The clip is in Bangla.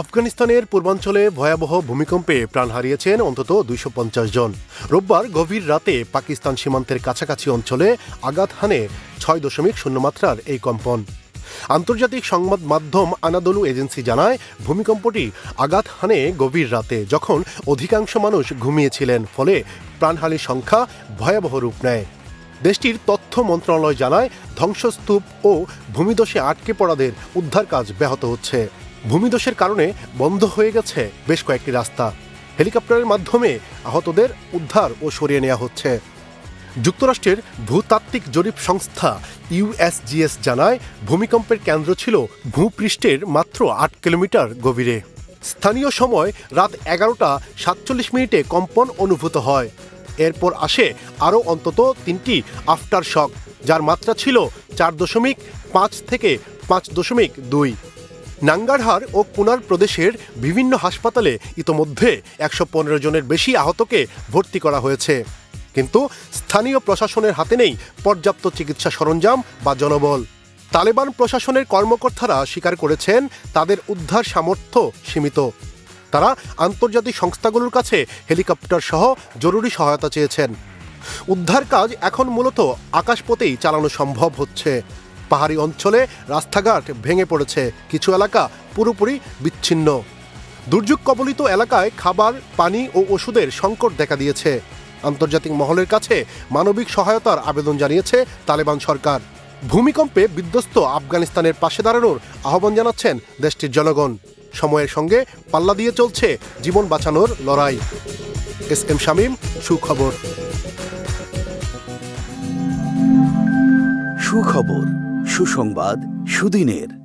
আফগানিস্তানের পূর্বাঞ্চলে ভয়াবহ ভূমিকম্পে প্রাণ হারিয়েছেন অন্তত দুইশো পঞ্চাশ জন। রোববার গভীর রাতে পাকিস্তান সীমান্তের কাছাকাছি অঞ্চলে আঘাত হানে ছয় দশমিক শূন্য মাত্রার এই কম্পন। আন্তর্জাতিক সংবাদ মাধ্যম আনাদলু এজেন্সি জানায়, ভূমিকম্পটি আঘাত হানে গভীর রাতে যখন অধিকাংশ মানুষ ঘুমিয়েছিলেন, ফলে প্রাণহানির সংখ্যা ভয়াবহ রূপ নেয়। দেশটির তথ্য মন্ত্রণালয় জানায়, ধ্বংসস্তূপ ও ভূমিদশে আটকে পড়াদের উদ্ধার কাজ ব্যাহত হচ্ছে। ভূমিদশের কারণে বন্ধ হয়ে গেছে বেশ কয়েকটি রাস্তা। হেলিকপ্টারের মাধ্যমে আহতদের উদ্ধার ও সরিয়ে নেওয়া হচ্ছে। যুক্তরাষ্ট্রের ভূতাত্ত্বিক জরিপ সংস্থা ইউএসজিএস জানায়, ভূমিকম্পের কেন্দ্র ছিল ভূপৃষ্ঠের মাত্র আট কিলোমিটার গভীরে। স্থানীয় সময় রাত এগারোটা সাতচল্লিশ মিনিটে কম্পন অনুভূত হয়। এরপর আসে আরও অন্তত তিনটি আফটার শক, যার মাত্রা ছিল চার দশমিক পাঁচ থেকে পাঁচ দশমিক দুই। নাঙ্গারহার ও কুনার প্রদেশের বিভিন্ন হাসপাতালে ইতোমধ্যে একশো পনেরো জনের বেশি আহতকে ভর্তি করা হয়েছে। কিন্তু স্থানীয় প্রশাসনের হাতে নেই পর্যাপ্ত চিকিৎসা সরঞ্জাম বা জনবল। তালেবান প্রশাসনের কর্মকর্তারা স্বীকার করেছেন তাদের উদ্ধার সামর্থ্য সীমিত। তারা আন্তর্জাতিক সংস্থাগুলোর কাছে হেলিকপ্টার সহ জরুরি সহায়তা চেয়েছেন। উদ্ধার কাজ এখন মূলত আকাশপথেই চালানো সম্ভব হচ্ছে। পাহাড়ি অঞ্চলে রাস্তাঘাট ভেঙে পড়েছে। কিছু এলাকা পুরোপুরি বিচ্ছিন্ন। দুর্যোগ কবলিত এলাকায় খাবার, পানি ও ওষুধের সংকট দেখা দিয়েছে। আন্তর্জাতিক মহলের কাছে মানবিক সহায়তার আবেদন জানিয়েছে তালেবান সরকার। ভূমিকম্পে বিধ্বস্ত আফগানিস্তানের পাশে দাঁড়ানোর আহ্বান জানাচ্ছেন দেশটির জনগণ। সময়ের সঙ্গে পাল্লা দিয়ে চলছে জীবন বাঁচানোর লড়াই। এস এম শামীম, সুখবর। সুখবর। সুসংবাদ সুদিনের।